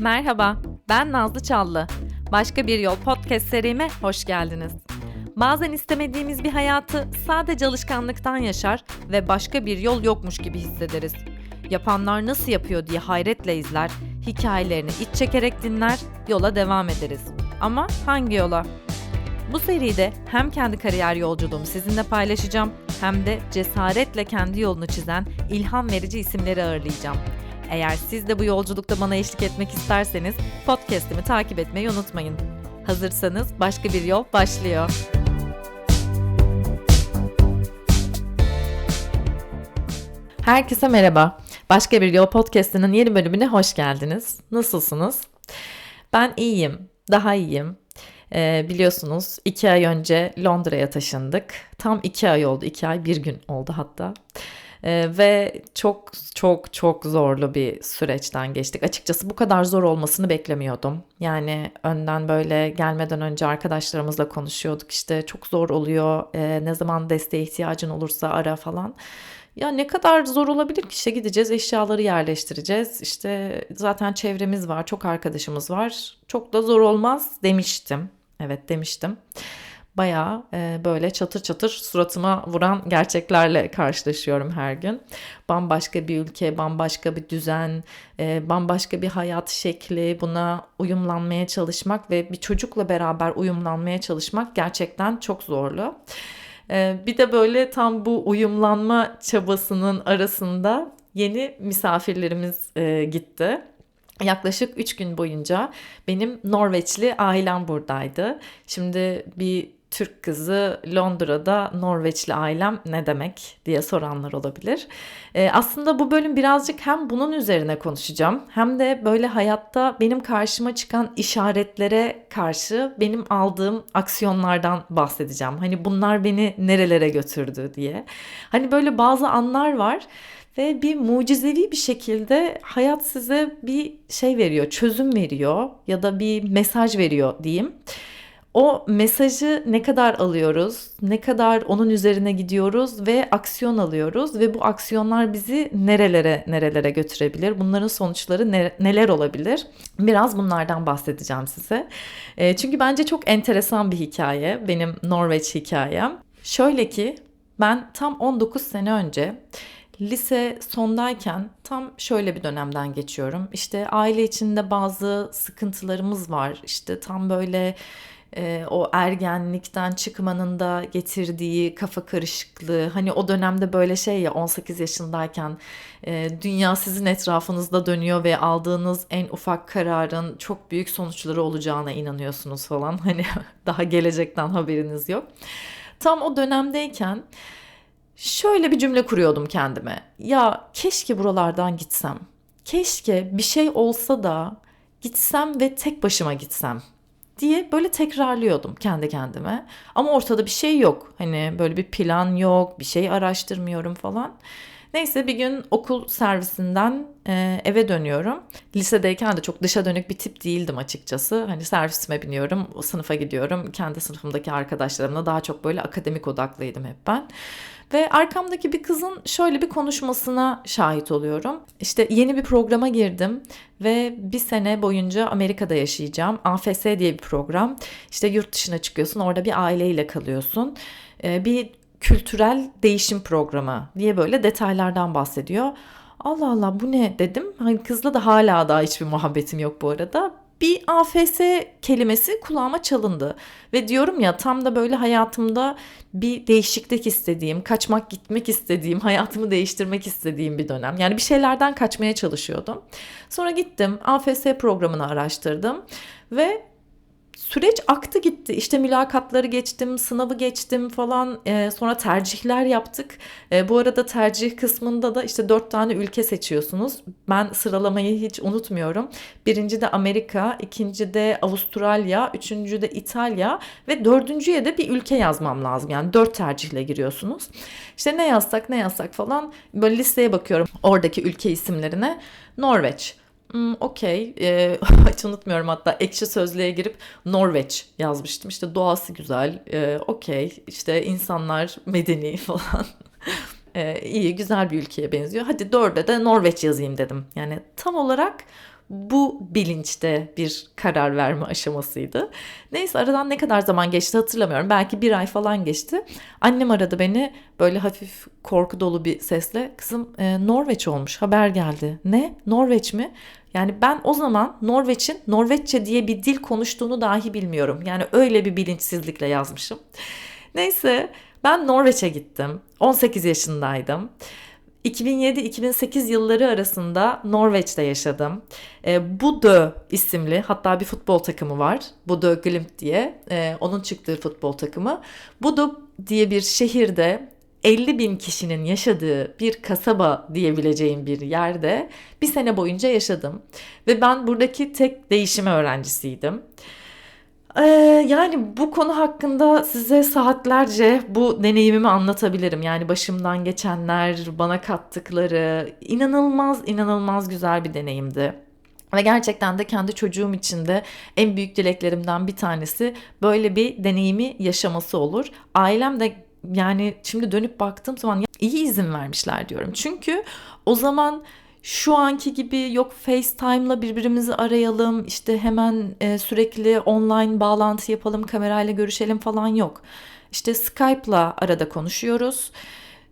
Merhaba, ben Nazlı Çallı. Başka Bir Yol podcast serime hoş geldiniz. Bazen istemediğimiz bir hayatı sadece alışkanlıktan yaşar ve başka bir yol yokmuş gibi hissederiz. Yapanlar nasıl yapıyor diye hayretle izler, hikayelerini iç çekerek dinler, yola devam ederiz. Ama hangi yola? Bu seride hem kendi kariyer yolculuğumu sizinle paylaşacağım hem de cesaretle kendi yolunu çizen ilham verici isimleri ağırlayacağım. Eğer siz de bu yolculukta bana eşlik etmek isterseniz podcast'imi takip etmeyi unutmayın. Hazırsanız başka bir yol başlıyor. Herkese merhaba. Başka bir Yol Podcast'ının yeni bölümüne hoş geldiniz. Nasılsınız? Ben iyiyim, daha iyiyim. Ee, biliyorsunuz iki ay önce Londra'ya taşındık. Tam iki ay oldu, iki ay bir gün oldu hatta. Ee, ve çok çok çok zorlu bir süreçten geçtik. Açıkçası bu kadar zor olmasını beklemiyordum. Yani önden böyle gelmeden önce arkadaşlarımızla konuşuyorduk. İşte çok zor oluyor. Ee, ne zaman desteğe ihtiyacın olursa ara falan. Ya ne kadar zor olabilir ki işte gideceğiz eşyaları yerleştireceğiz işte zaten çevremiz var çok arkadaşımız var çok da zor olmaz demiştim evet demiştim baya e, böyle çatır çatır suratıma vuran gerçeklerle karşılaşıyorum her gün. Bambaşka bir ülke, bambaşka bir düzen, e, bambaşka bir hayat şekli buna uyumlanmaya çalışmak ve bir çocukla beraber uyumlanmaya çalışmak gerçekten çok zorlu. E, bir de böyle tam bu uyumlanma çabasının arasında yeni misafirlerimiz e, gitti. Yaklaşık 3 gün boyunca benim Norveçli ailem buradaydı. Şimdi bir Türk kızı Londra'da Norveçli ailem ne demek diye soranlar olabilir. Ee, aslında bu bölüm birazcık hem bunun üzerine konuşacağım hem de böyle hayatta benim karşıma çıkan işaretlere karşı benim aldığım aksiyonlardan bahsedeceğim. Hani bunlar beni nerelere götürdü diye. Hani böyle bazı anlar var ve bir mucizevi bir şekilde hayat size bir şey veriyor, çözüm veriyor ya da bir mesaj veriyor diyeyim o mesajı ne kadar alıyoruz, ne kadar onun üzerine gidiyoruz ve aksiyon alıyoruz ve bu aksiyonlar bizi nerelere nerelere götürebilir? Bunların sonuçları ne, neler olabilir? Biraz bunlardan bahsedeceğim size. E, çünkü bence çok enteresan bir hikaye benim Norveç hikayem. Şöyle ki ben tam 19 sene önce lise sondayken tam şöyle bir dönemden geçiyorum. İşte aile içinde bazı sıkıntılarımız var. İşte tam böyle e, o ergenlikten çıkmanın da getirdiği kafa karışıklığı hani o dönemde böyle şey ya 18 yaşındayken e, dünya sizin etrafınızda dönüyor ve aldığınız en ufak kararın çok büyük sonuçları olacağına inanıyorsunuz falan hani daha gelecekten haberiniz yok. Tam o dönemdeyken şöyle bir cümle kuruyordum kendime. Ya keşke buralardan gitsem. Keşke bir şey olsa da gitsem ve tek başıma gitsem diye böyle tekrarlıyordum kendi kendime. Ama ortada bir şey yok. Hani böyle bir plan yok, bir şey araştırmıyorum falan. Neyse bir gün okul servisinden e, eve dönüyorum. Lisedeyken de çok dışa dönük bir tip değildim açıkçası. Hani servisime biniyorum, sınıfa gidiyorum. Kendi sınıfımdaki arkadaşlarımla daha çok böyle akademik odaklıydım hep ben. Ve arkamdaki bir kızın şöyle bir konuşmasına şahit oluyorum. İşte yeni bir programa girdim ve bir sene boyunca Amerika'da yaşayacağım. AFS diye bir program. İşte yurt dışına çıkıyorsun, orada bir aileyle kalıyorsun. Ee, bir kültürel değişim programı diye böyle detaylardan bahsediyor. Allah Allah bu ne dedim. Hani kızla da hala daha hiçbir muhabbetim yok bu arada bir AFS kelimesi kulağıma çalındı. Ve diyorum ya tam da böyle hayatımda bir değişiklik istediğim, kaçmak gitmek istediğim, hayatımı değiştirmek istediğim bir dönem. Yani bir şeylerden kaçmaya çalışıyordum. Sonra gittim AFS programını araştırdım ve süreç aktı gitti. İşte mülakatları geçtim, sınavı geçtim falan. E, sonra tercihler yaptık. E, bu arada tercih kısmında da işte dört tane ülke seçiyorsunuz. Ben sıralamayı hiç unutmuyorum. Birinci de Amerika, ikinci de Avustralya, üçüncü de İtalya ve dördüncüye de bir ülke yazmam lazım. Yani dört tercihle giriyorsunuz. İşte ne yazsak ne yazsak falan böyle listeye bakıyorum oradaki ülke isimlerine. Norveç, Hmm, Okey. Ee, hiç unutmuyorum hatta ekşi sözlüğe girip Norveç yazmıştım. İşte doğası güzel. Ee, Okey. İşte insanlar medeni falan. ee, iyi güzel bir ülkeye benziyor. Hadi dörde de Norveç yazayım dedim. Yani tam olarak bu bilinçte bir karar verme aşamasıydı. Neyse aradan ne kadar zaman geçti hatırlamıyorum. Belki bir ay falan geçti. Annem aradı beni böyle hafif korku dolu bir sesle. Kızım e, Norveç olmuş haber geldi. Ne? Norveç mi? Yani ben o zaman Norveç'in Norveççe diye bir dil konuştuğunu dahi bilmiyorum. Yani öyle bir bilinçsizlikle yazmışım. Neyse ben Norveç'e gittim. 18 yaşındaydım. 2007-2008 yılları arasında Norveç'te yaşadım. E, Budö isimli hatta bir futbol takımı var. Budö Glimt diye. E, onun çıktığı futbol takımı. Budö diye bir şehirde 50 bin kişinin yaşadığı bir kasaba diyebileceğim bir yerde bir sene boyunca yaşadım. Ve ben buradaki tek değişim öğrencisiydim. Ee, yani bu konu hakkında size saatlerce bu deneyimimi anlatabilirim. Yani başımdan geçenler, bana kattıkları inanılmaz inanılmaz güzel bir deneyimdi. Ve gerçekten de kendi çocuğum için de en büyük dileklerimden bir tanesi böyle bir deneyimi yaşaması olur. Ailem de yani şimdi dönüp baktığım zaman iyi izin vermişler diyorum. Çünkü o zaman şu anki gibi yok FaceTime'la birbirimizi arayalım işte hemen e, sürekli online bağlantı yapalım kamerayla görüşelim falan yok. İşte Skype'la arada konuşuyoruz.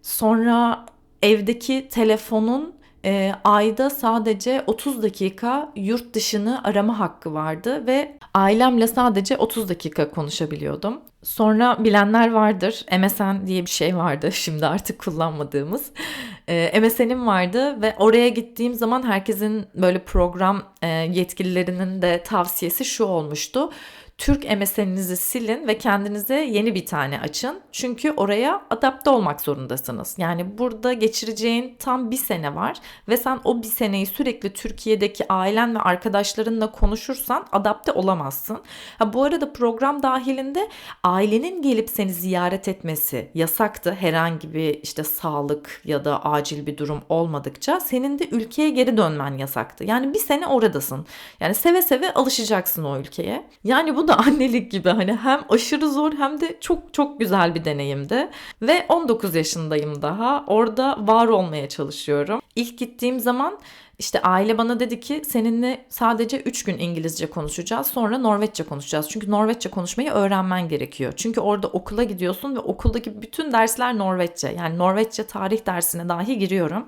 Sonra evdeki telefonun e, ayda sadece 30 dakika yurt dışını arama hakkı vardı ve ailemle sadece 30 dakika konuşabiliyordum. Sonra bilenler vardır. MSN diye bir şey vardı. Şimdi artık kullanmadığımız. E, MSN'im vardı ve oraya gittiğim zaman herkesin böyle program e, yetkililerinin de tavsiyesi şu olmuştu. Türk MSN'inizi silin ve kendinize yeni bir tane açın. Çünkü oraya adapte olmak zorundasınız. Yani burada geçireceğin tam bir sene var ve sen o bir seneyi sürekli Türkiye'deki ailen ve arkadaşlarınla konuşursan adapte olamazsın. Ha, bu arada program dahilinde ailenin gelip seni ziyaret etmesi yasaktı. Herhangi bir işte sağlık ya da acil bir durum olmadıkça senin de ülkeye geri dönmen yasaktı. Yani bir sene oradasın. Yani seve seve alışacaksın o ülkeye. Yani bu da annelik gibi hani hem aşırı zor hem de çok çok güzel bir deneyimdi. Ve 19 yaşındayım daha. Orada var olmaya çalışıyorum. İlk gittiğim zaman işte aile bana dedi ki seninle sadece 3 gün İngilizce konuşacağız sonra Norveççe konuşacağız. Çünkü Norveççe konuşmayı öğrenmen gerekiyor. Çünkü orada okula gidiyorsun ve okuldaki bütün dersler Norveççe. Yani Norveççe tarih dersine dahi giriyorum.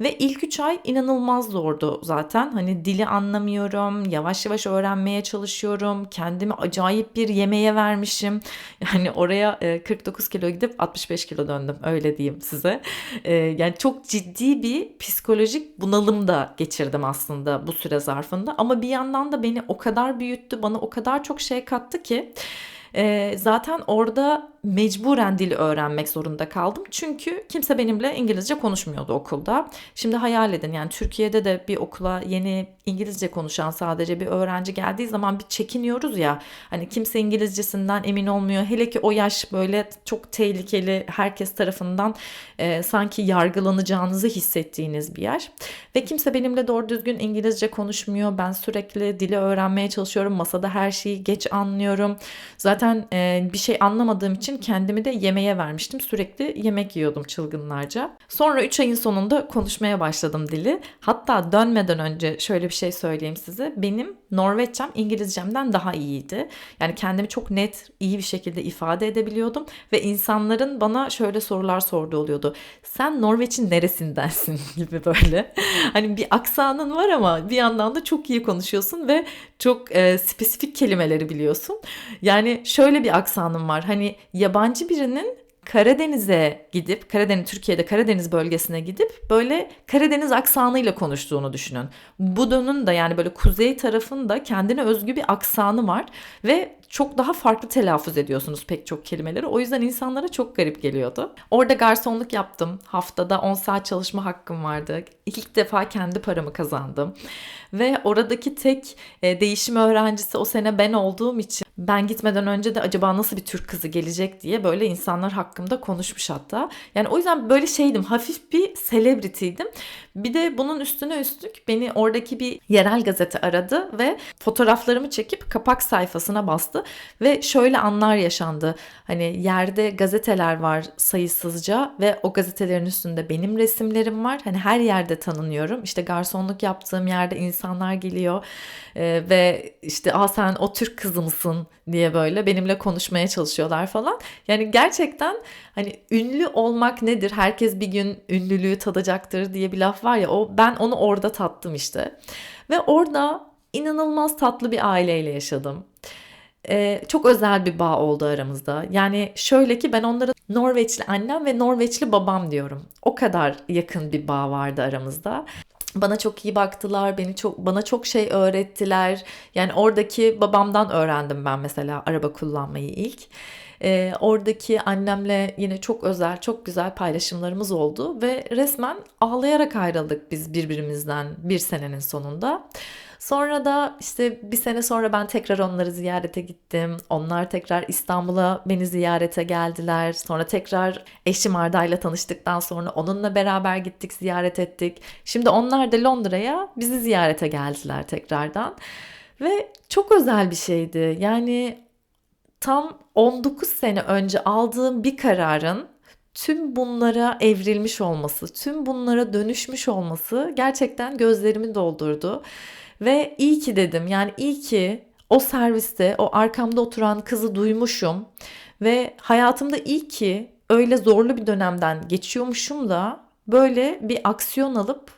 Ve ilk 3 ay inanılmaz zordu zaten. Hani dili anlamıyorum, yavaş yavaş öğrenmeye çalışıyorum. Kendimi acayip bir yemeğe vermişim. Yani oraya 49 e, kilo gidip 65 kilo döndüm öyle diyeyim size. E, yani çok ciddi bir psikolojik bunalım da geçirdim aslında bu süre zarfında. Ama bir yandan da beni o kadar büyüttü, bana o kadar çok şey kattı ki e, zaten orada mecburen dili öğrenmek zorunda kaldım. Çünkü kimse benimle İngilizce konuşmuyordu okulda. Şimdi hayal edin yani Türkiye'de de bir okula yeni İngilizce konuşan sadece bir öğrenci geldiği zaman bir çekiniyoruz ya. Hani kimse İngilizcesinden emin olmuyor. Hele ki o yaş böyle çok tehlikeli herkes tarafından e, sanki yargılanacağınızı hissettiğiniz bir yer. Ve kimse benimle doğru düzgün İngilizce konuşmuyor. Ben sürekli dili öğrenmeye çalışıyorum. Masada her şeyi geç anlıyorum. Zaten e, bir şey anlamadığım için kendimi de yemeğe vermiştim. Sürekli yemek yiyordum çılgınlarca. Sonra 3 ayın sonunda konuşmaya başladım dili. Hatta dönmeden önce şöyle bir şey söyleyeyim size. Benim Norveççem İngilizcemden daha iyiydi. Yani kendimi çok net, iyi bir şekilde ifade edebiliyordum ve insanların bana şöyle sorular sordu oluyordu. Sen Norveç'in neresindensin gibi böyle. hani bir aksanın var ama bir yandan da çok iyi konuşuyorsun ve çok e, spesifik kelimeleri biliyorsun. Yani şöyle bir aksanım var. Hani yabancı birinin Karadeniz'e gidip Karadeniz Türkiye'de Karadeniz bölgesine gidip böyle Karadeniz aksanıyla konuştuğunu düşünün. Budo'nun da yani böyle kuzey tarafında kendine özgü bir aksanı var ve çok daha farklı telaffuz ediyorsunuz pek çok kelimeleri. O yüzden insanlara çok garip geliyordu. Orada garsonluk yaptım. Haftada 10 saat çalışma hakkım vardı. İlk defa kendi paramı kazandım. Ve oradaki tek e, değişim öğrencisi o sene ben olduğum için ben gitmeden önce de acaba nasıl bir Türk kızı gelecek diye böyle insanlar hakkımda konuşmuş hatta. Yani o yüzden böyle şeydim hafif bir celebrity'ydim. Bir de bunun üstüne üstlük beni oradaki bir yerel gazete aradı ve fotoğraflarımı çekip kapak sayfasına bastı ve şöyle anlar yaşandı. Hani yerde gazeteler var sayısızca ve o gazetelerin üstünde benim resimlerim var. Hani her yerde tanınıyorum. İşte garsonluk yaptığım yerde insanlar geliyor ee, ve işte aa sen o Türk kızı mısın diye böyle benimle konuşmaya çalışıyorlar falan. Yani gerçekten hani ünlü olmak nedir? Herkes bir gün ünlülüğü tadacaktır diye bir laf var ya o ben onu orada tattım işte. Ve orada inanılmaz tatlı bir aileyle yaşadım. Ee, çok özel bir bağ oldu aramızda. Yani şöyle ki ben onlara Norveçli annem ve Norveçli babam diyorum. O kadar yakın bir bağ vardı aramızda. Bana çok iyi baktılar, beni çok bana çok şey öğrettiler. Yani oradaki babamdan öğrendim ben mesela araba kullanmayı ilk. Ee, oradaki annemle yine çok özel, çok güzel paylaşımlarımız oldu ve resmen ağlayarak ayrıldık biz birbirimizden bir senenin sonunda. Sonra da işte bir sene sonra ben tekrar onları ziyarete gittim. Onlar tekrar İstanbul'a beni ziyarete geldiler. Sonra tekrar eşim Arda'yla tanıştıktan sonra onunla beraber gittik, ziyaret ettik. Şimdi onlar da Londra'ya bizi ziyarete geldiler tekrardan. Ve çok özel bir şeydi. Yani tam 19 sene önce aldığım bir kararın tüm bunlara evrilmiş olması, tüm bunlara dönüşmüş olması gerçekten gözlerimi doldurdu. Ve iyi ki dedim yani iyi ki o serviste o arkamda oturan kızı duymuşum ve hayatımda iyi ki öyle zorlu bir dönemden geçiyormuşum da böyle bir aksiyon alıp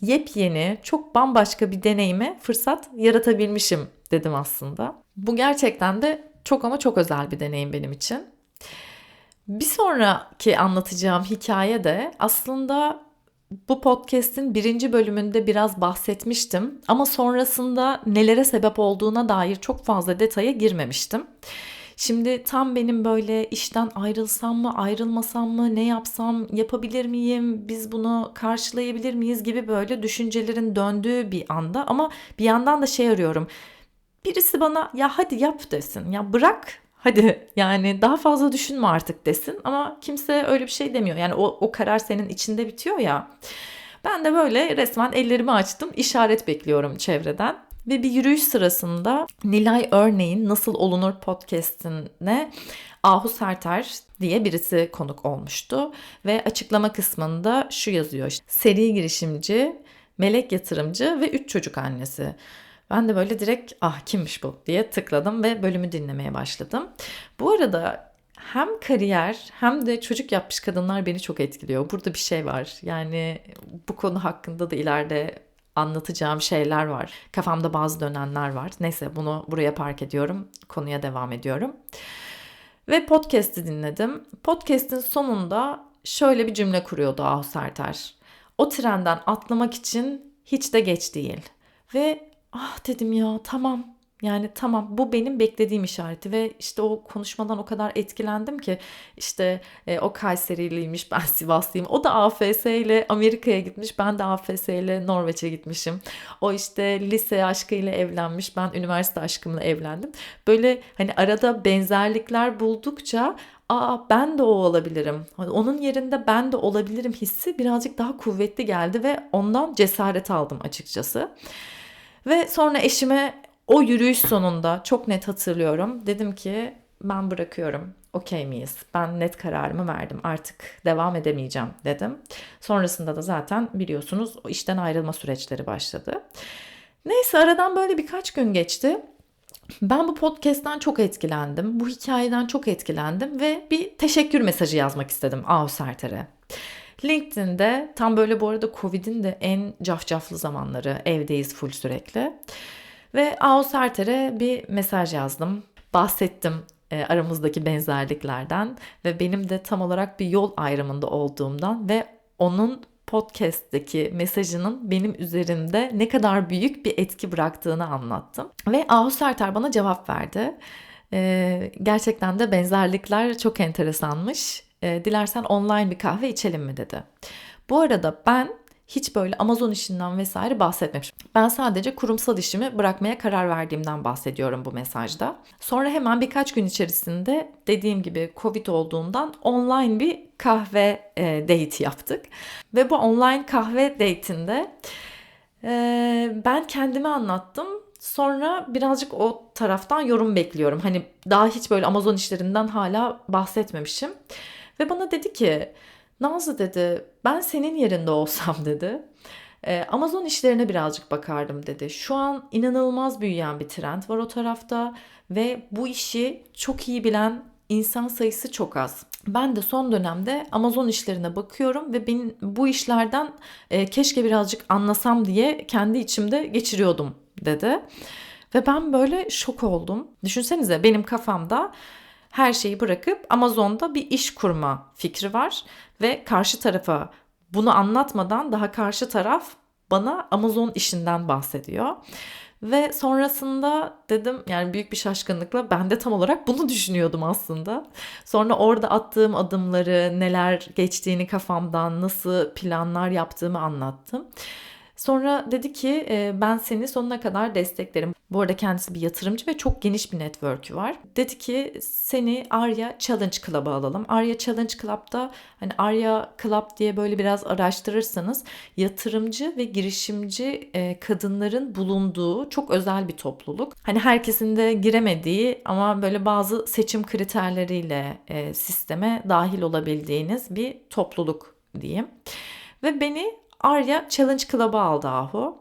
yepyeni, çok bambaşka bir deneyime fırsat yaratabilmişim dedim aslında. Bu gerçekten de çok ama çok özel bir deneyim benim için. Bir sonraki anlatacağım hikaye de aslında bu podcast'in birinci bölümünde biraz bahsetmiştim ama sonrasında nelere sebep olduğuna dair çok fazla detaya girmemiştim. Şimdi tam benim böyle işten ayrılsam mı, ayrılmasam mı, ne yapsam, yapabilir miyim, biz bunu karşılayabilir miyiz gibi böyle düşüncelerin döndüğü bir anda ama bir yandan da şey arıyorum. Birisi bana ya hadi yap desin. Ya bırak hadi yani daha fazla düşünme artık desin ama kimse öyle bir şey demiyor. Yani o, o karar senin içinde bitiyor ya. Ben de böyle resmen ellerimi açtım işaret bekliyorum çevreden. Ve bir yürüyüş sırasında Nilay Örneğin Nasıl Olunur podcastine Ahu Serter diye birisi konuk olmuştu. Ve açıklama kısmında şu yazıyor. Seri girişimci, melek yatırımcı ve üç çocuk annesi. Ben de böyle direkt ah kimmiş bu diye tıkladım ve bölümü dinlemeye başladım. Bu arada hem kariyer hem de çocuk yapmış kadınlar beni çok etkiliyor. Burada bir şey var. Yani bu konu hakkında da ileride anlatacağım şeyler var. Kafamda bazı dönenler var. Neyse bunu buraya park ediyorum. Konuya devam ediyorum. Ve podcast'i dinledim. Podcast'in sonunda şöyle bir cümle kuruyordu Ahu Serter. O trenden atlamak için hiç de geç değil. Ve ah dedim ya tamam yani tamam bu benim beklediğim işareti ve işte o konuşmadan o kadar etkilendim ki işte e, o Kayseriliymiş ben Sivaslıyım. O da AFS ile Amerika'ya gitmiş ben de AFS ile Norveç'e gitmişim. O işte lise aşkıyla evlenmiş ben üniversite aşkımla evlendim. Böyle hani arada benzerlikler buldukça aa ben de o olabilirim. Hani onun yerinde ben de olabilirim hissi birazcık daha kuvvetli geldi ve ondan cesaret aldım açıkçası. Ve sonra eşime o yürüyüş sonunda çok net hatırlıyorum. Dedim ki ben bırakıyorum. Okey miyiz? Ben net kararımı verdim. Artık devam edemeyeceğim dedim. Sonrasında da zaten biliyorsunuz o işten ayrılma süreçleri başladı. Neyse aradan böyle birkaç gün geçti. Ben bu podcast'ten çok etkilendim. Bu hikayeden çok etkilendim ve bir teşekkür mesajı yazmak istedim Ahu Serter'e. LinkedIn'de tam böyle bu arada Covid'in de en cafcaflı zamanları evdeyiz full sürekli. Ve Ao Sarter'e bir mesaj yazdım. Bahsettim e, aramızdaki benzerliklerden ve benim de tam olarak bir yol ayrımında olduğumdan ve onun podcast'teki mesajının benim üzerimde ne kadar büyük bir etki bıraktığını anlattım. Ve Ahu Serter bana cevap verdi. Ee, gerçekten de benzerlikler çok enteresanmış. Ee, dilersen online bir kahve içelim mi dedi. Bu arada ben hiç böyle Amazon işinden vesaire bahsetmemişim. Ben sadece kurumsal işimi bırakmaya karar verdiğimden bahsediyorum bu mesajda. Sonra hemen birkaç gün içerisinde dediğim gibi Covid olduğundan online bir kahve e, date yaptık. Ve bu online kahve date'inde e, ben kendimi anlattım. Sonra birazcık o taraftan yorum bekliyorum. Hani daha hiç böyle Amazon işlerinden hala bahsetmemişim. Ve bana dedi ki Nazlı dedi ben senin yerinde olsam dedi. Ee, Amazon işlerine birazcık bakardım dedi. Şu an inanılmaz büyüyen bir trend var o tarafta ve bu işi çok iyi bilen insan sayısı çok az. Ben de son dönemde Amazon işlerine bakıyorum ve ben bu işlerden e, keşke birazcık anlasam diye kendi içimde geçiriyordum dedi. Ve ben böyle şok oldum. Düşünsenize benim kafamda her şeyi bırakıp Amazon'da bir iş kurma fikri var ve karşı tarafa bunu anlatmadan daha karşı taraf bana Amazon işinden bahsediyor. Ve sonrasında dedim yani büyük bir şaşkınlıkla ben de tam olarak bunu düşünüyordum aslında. Sonra orada attığım adımları, neler geçtiğini kafamdan, nasıl planlar yaptığımı anlattım. Sonra dedi ki ben seni sonuna kadar desteklerim. Bu arada kendisi bir yatırımcı ve çok geniş bir network'ü var. Dedi ki seni Arya Challenge Club'a alalım. Arya Challenge Club'da hani Arya Club diye böyle biraz araştırırsanız yatırımcı ve girişimci kadınların bulunduğu çok özel bir topluluk. Hani herkesin de giremediği ama böyle bazı seçim kriterleriyle sisteme dahil olabildiğiniz bir topluluk diyeyim. Ve beni Arya Challenge Club'a aldı Ahu.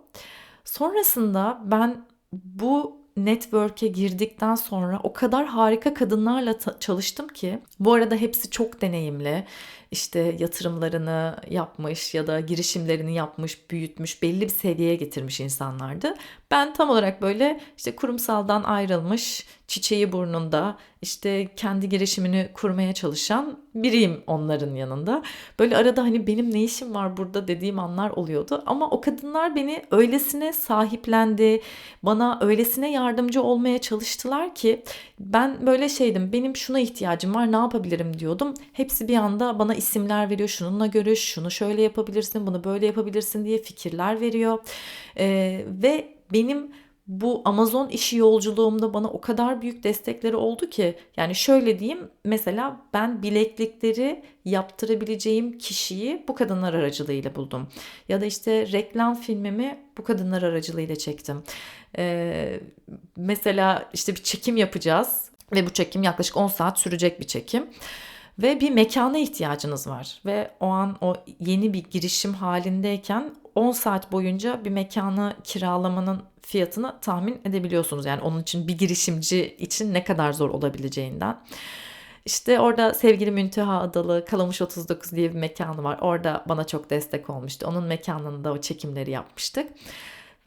Sonrasında ben bu network'e girdikten sonra o kadar harika kadınlarla çalıştım ki bu arada hepsi çok deneyimli işte yatırımlarını yapmış ya da girişimlerini yapmış, büyütmüş, belli bir seviyeye getirmiş insanlardı. Ben tam olarak böyle işte kurumsaldan ayrılmış, çiçeği burnunda, işte kendi girişimini kurmaya çalışan biriyim onların yanında. Böyle arada hani benim ne işim var burada dediğim anlar oluyordu. Ama o kadınlar beni öylesine sahiplendi, bana öylesine yardımcı olmaya çalıştılar ki ben böyle şeydim, benim şuna ihtiyacım var, ne yapabilirim diyordum. Hepsi bir anda bana isimler veriyor. Şununla görüş, şunu şöyle yapabilirsin, bunu böyle yapabilirsin diye fikirler veriyor. Ee, ve benim bu Amazon işi yolculuğumda bana o kadar büyük destekleri oldu ki yani şöyle diyeyim mesela ben bileklikleri yaptırabileceğim kişiyi bu kadınlar aracılığıyla buldum. Ya da işte reklam filmimi bu kadınlar aracılığıyla çektim. Ee, mesela işte bir çekim yapacağız ve bu çekim yaklaşık 10 saat sürecek bir çekim ve bir mekana ihtiyacınız var ve o an o yeni bir girişim halindeyken 10 saat boyunca bir mekanı kiralamanın fiyatını tahmin edebiliyorsunuz. Yani onun için bir girişimci için ne kadar zor olabileceğinden. İşte orada sevgili Münteha Adalı Kalamış 39 diye bir mekanı var. Orada bana çok destek olmuştu. Onun mekanında o çekimleri yapmıştık.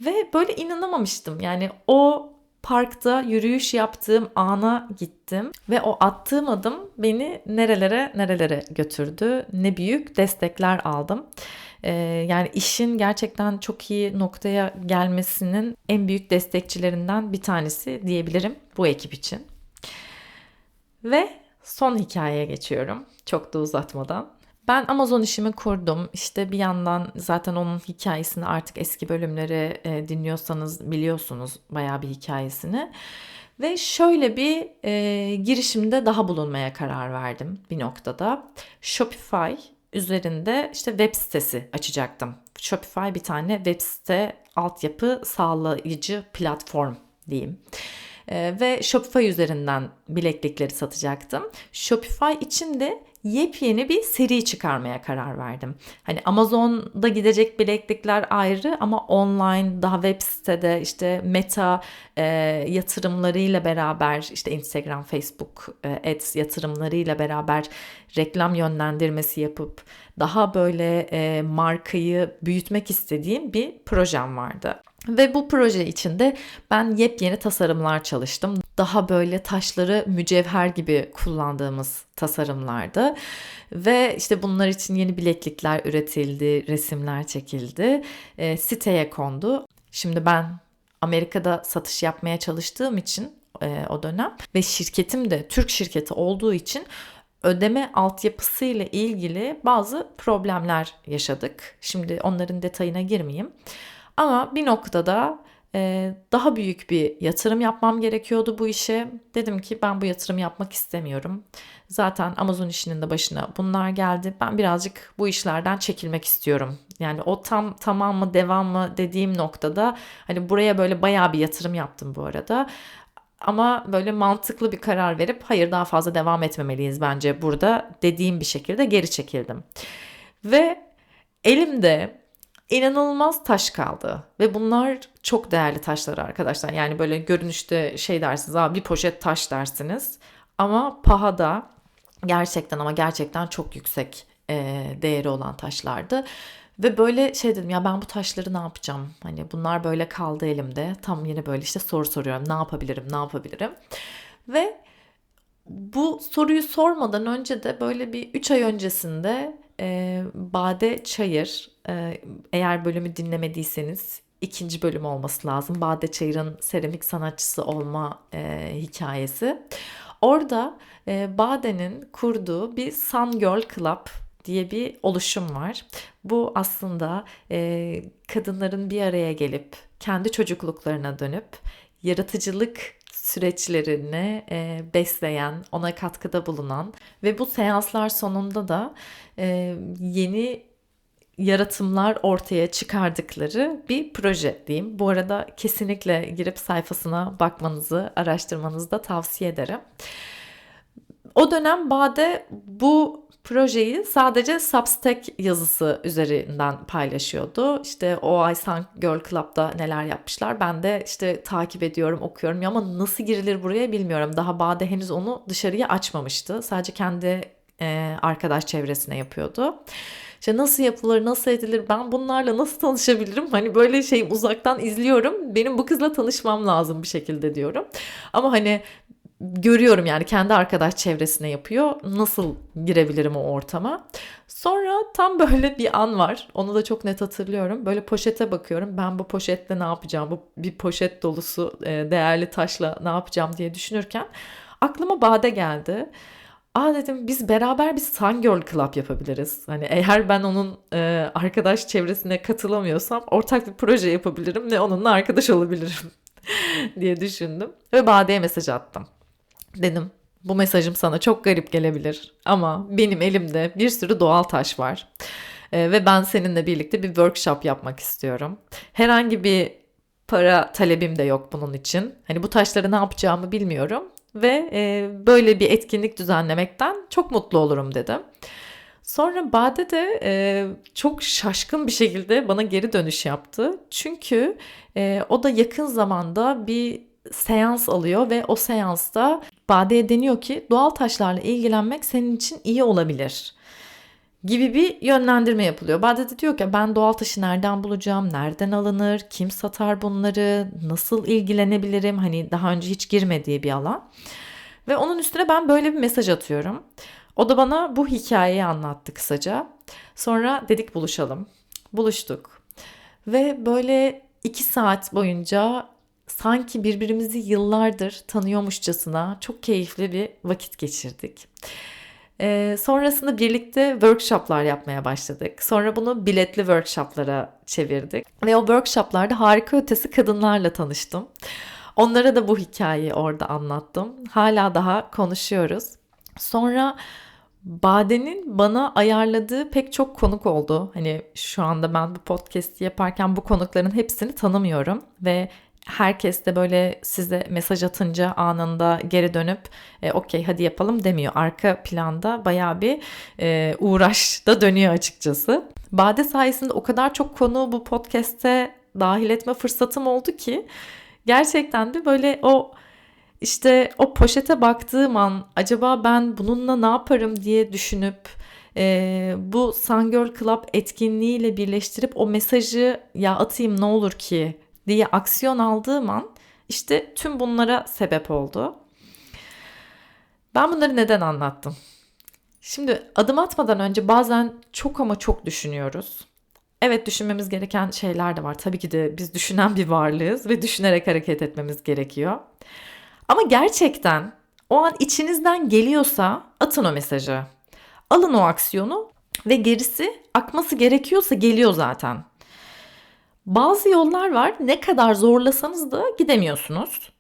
Ve böyle inanamamıştım. Yani o parkta yürüyüş yaptığım ana gittim ve o attığım adım beni nerelere nerelere götürdü. Ne büyük destekler aldım. Ee, yani işin gerçekten çok iyi noktaya gelmesinin en büyük destekçilerinden bir tanesi diyebilirim bu ekip için. Ve son hikayeye geçiyorum. Çok da uzatmadan. Ben Amazon işimi kurdum. İşte bir yandan zaten onun hikayesini artık eski bölümleri e, dinliyorsanız biliyorsunuz bayağı bir hikayesini. Ve şöyle bir e, girişimde daha bulunmaya karar verdim bir noktada. Shopify üzerinde işte web sitesi açacaktım. Shopify bir tane web site altyapı sağlayıcı platform diyeyim. Ee, ve Shopify üzerinden bileklikleri satacaktım. Shopify için de yepyeni bir seri çıkarmaya karar verdim. Hani Amazon'da gidecek bileklikler ayrı ama online daha web sitede işte meta e, yatırımlarıyla beraber işte Instagram, Facebook e, ads yatırımlarıyla beraber reklam yönlendirmesi yapıp daha böyle e, markayı büyütmek istediğim bir projem vardı. Ve bu proje içinde ben yepyeni tasarımlar çalıştım. Daha böyle taşları mücevher gibi kullandığımız tasarımlardı. Ve işte bunlar için yeni bileklikler üretildi, resimler çekildi, e, siteye kondu. Şimdi ben Amerika'da satış yapmaya çalıştığım için e, o dönem ve şirketim de Türk şirketi olduğu için ödeme altyapısı ile ilgili bazı problemler yaşadık. Şimdi onların detayına girmeyeyim. Ama bir noktada e, daha büyük bir yatırım yapmam gerekiyordu bu işe. Dedim ki ben bu yatırım yapmak istemiyorum. Zaten Amazon işinin de başına bunlar geldi. Ben birazcık bu işlerden çekilmek istiyorum. Yani o tam tamam mı devam mı dediğim noktada hani buraya böyle bayağı bir yatırım yaptım bu arada. Ama böyle mantıklı bir karar verip hayır daha fazla devam etmemeliyiz bence burada dediğim bir şekilde geri çekildim. Ve elimde inanılmaz taş kaldı ve bunlar çok değerli taşlar arkadaşlar. Yani böyle görünüşte şey dersiniz, Aa, bir poşet taş dersiniz ama pahada gerçekten ama gerçekten çok yüksek e, değeri olan taşlardı. Ve böyle şey dedim ya ben bu taşları ne yapacağım? Hani bunlar böyle kaldı elimde. Tam yine böyle işte soru soruyorum. Ne yapabilirim? Ne yapabilirim? Ve bu soruyu sormadan önce de böyle bir 3 ay öncesinde e, Bade Çayır e, eğer bölümü dinlemediyseniz ikinci bölüm olması lazım. Bade Çayır'ın seramik sanatçısı olma e, hikayesi. Orada e, Bade'nin kurduğu bir Sun Girl Club diye bir oluşum var. Bu aslında e, kadınların bir araya gelip kendi çocukluklarına dönüp yaratıcılık süreçlerini e, besleyen, ona katkıda bulunan ve bu seanslar sonunda da e, yeni yaratımlar ortaya çıkardıkları bir proje diyeyim. Bu arada kesinlikle girip sayfasına bakmanızı, araştırmanızı da tavsiye ederim. O dönem Bade bu projeyi sadece Substack yazısı üzerinden paylaşıyordu. İşte o ay Sun Girl Club'da neler yapmışlar. Ben de işte takip ediyorum, okuyorum ama nasıl girilir buraya bilmiyorum. Daha Bade henüz onu dışarıya açmamıştı. Sadece kendi e, arkadaş çevresine yapıyordu. İşte nasıl yapılır, nasıl edilir, ben bunlarla nasıl tanışabilirim? Hani böyle şey uzaktan izliyorum. Benim bu kızla tanışmam lazım bir şekilde diyorum. Ama hani görüyorum yani kendi arkadaş çevresine yapıyor. Nasıl girebilirim o ortama? Sonra tam böyle bir an var. Onu da çok net hatırlıyorum. Böyle poşete bakıyorum. Ben bu poşetle ne yapacağım? Bu bir poşet dolusu e, değerli taşla ne yapacağım diye düşünürken aklıma Bade geldi. Aa dedim biz beraber bir Sun Girl Club yapabiliriz. Hani eğer ben onun e, arkadaş çevresine katılamıyorsam ortak bir proje yapabilirim ve onunla arkadaş olabilirim diye düşündüm. Ve Bade'ye mesaj attım. Dedim bu mesajım sana çok garip gelebilir ama benim elimde bir sürü doğal taş var. E, ve ben seninle birlikte bir workshop yapmak istiyorum. Herhangi bir para talebim de yok bunun için. Hani bu taşları ne yapacağımı bilmiyorum ve e, böyle bir etkinlik düzenlemekten çok mutlu olurum dedim. Sonra Bade de e, çok şaşkın bir şekilde bana geri dönüş yaptı. Çünkü e, o da yakın zamanda bir seans alıyor ve o seansta Bade'ye deniyor ki doğal taşlarla ilgilenmek senin için iyi olabilir gibi bir yönlendirme yapılıyor. Bade de diyor ki ben doğal taşı nereden bulacağım, nereden alınır, kim satar bunları, nasıl ilgilenebilirim hani daha önce hiç girmediği bir alan. Ve onun üstüne ben böyle bir mesaj atıyorum. O da bana bu hikayeyi anlattı kısaca. Sonra dedik buluşalım. Buluştuk. Ve böyle iki saat boyunca sanki birbirimizi yıllardır tanıyormuşçasına çok keyifli bir vakit geçirdik. Ee, sonrasında birlikte workshoplar yapmaya başladık. Sonra bunu biletli workshoplara çevirdik. Ve o workshoplarda harika ötesi kadınlarla tanıştım. Onlara da bu hikayeyi orada anlattım. Hala daha konuşuyoruz. Sonra Bade'nin bana ayarladığı pek çok konuk oldu. Hani şu anda ben bu podcast'i yaparken bu konukların hepsini tanımıyorum ve herkes de böyle size mesaj atınca anında geri dönüp e, okey hadi yapalım demiyor. Arka planda baya bir e, uğraş da dönüyor açıkçası. Bade sayesinde o kadar çok konu bu podcast'e dahil etme fırsatım oldu ki gerçekten de böyle o işte o poşete baktığım an acaba ben bununla ne yaparım diye düşünüp e, bu Sun Girl Club etkinliğiyle birleştirip o mesajı ya atayım ne olur ki diye aksiyon aldığım an işte tüm bunlara sebep oldu. Ben bunları neden anlattım? Şimdi adım atmadan önce bazen çok ama çok düşünüyoruz. Evet düşünmemiz gereken şeyler de var. Tabii ki de biz düşünen bir varlığız ve düşünerek hareket etmemiz gerekiyor. Ama gerçekten O an içinizden geliyorsa atın o mesajı. Alın o aksiyonu ve gerisi akması gerekiyorsa geliyor zaten. Bazı yollar var ne kadar zorlasanız da gidemiyorsunuz.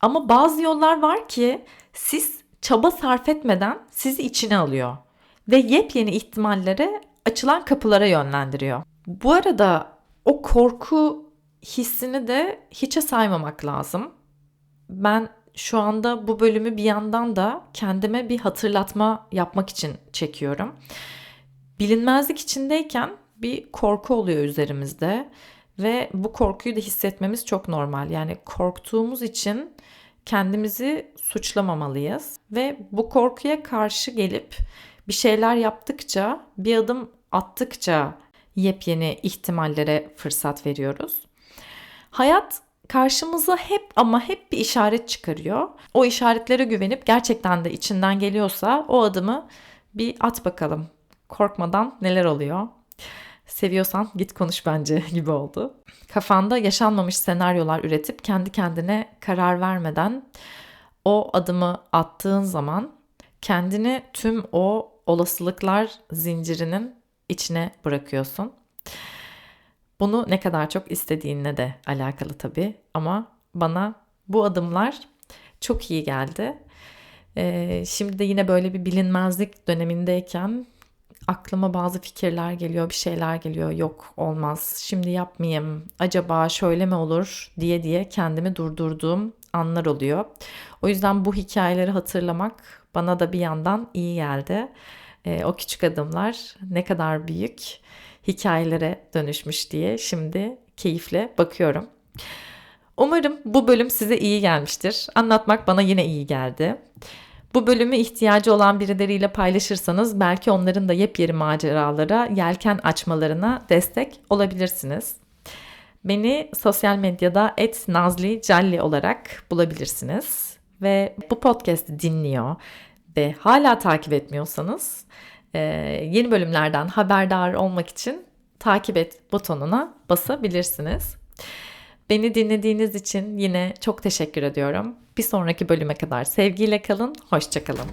Ama bazı yollar var ki siz çaba sarf etmeden sizi içine alıyor ve yepyeni ihtimallere açılan kapılara yönlendiriyor. Bu arada o korku hissini de hiçe saymamak lazım. Ben şu anda bu bölümü bir yandan da kendime bir hatırlatma yapmak için çekiyorum. Bilinmezlik içindeyken bir korku oluyor üzerimizde ve bu korkuyu da hissetmemiz çok normal. Yani korktuğumuz için kendimizi suçlamamalıyız ve bu korkuya karşı gelip bir şeyler yaptıkça, bir adım attıkça yepyeni ihtimallere fırsat veriyoruz. Hayat karşımıza hep ama hep bir işaret çıkarıyor. O işaretlere güvenip gerçekten de içinden geliyorsa o adımı bir at bakalım. Korkmadan neler oluyor? Seviyorsan git konuş bence gibi oldu. Kafanda yaşanmamış senaryolar üretip kendi kendine karar vermeden o adımı attığın zaman kendini tüm o olasılıklar zincirinin içine bırakıyorsun. Bunu ne kadar çok istediğinle de alakalı tabii ama bana bu adımlar çok iyi geldi. Ee, şimdi de yine böyle bir bilinmezlik dönemindeyken aklıma bazı fikirler geliyor, bir şeyler geliyor. Yok olmaz, şimdi yapmayayım, acaba şöyle mi olur diye diye kendimi durdurduğum anlar oluyor. O yüzden bu hikayeleri hatırlamak bana da bir yandan iyi geldi. E, o küçük adımlar ne kadar büyük hikayelere dönüşmüş diye şimdi keyifle bakıyorum. Umarım bu bölüm size iyi gelmiştir. Anlatmak bana yine iyi geldi. Bu bölümü ihtiyacı olan birileriyle paylaşırsanız belki onların da yepyeni maceralara, yelken açmalarına destek olabilirsiniz. Beni sosyal medyada @nazli olarak bulabilirsiniz ve bu podcast'i dinliyor ve hala takip etmiyorsanız e, yeni bölümlerden haberdar olmak için takip et butonuna basabilirsiniz. Beni dinlediğiniz için yine çok teşekkür ediyorum. Bir sonraki bölüme kadar sevgiyle kalın, hoşçakalın.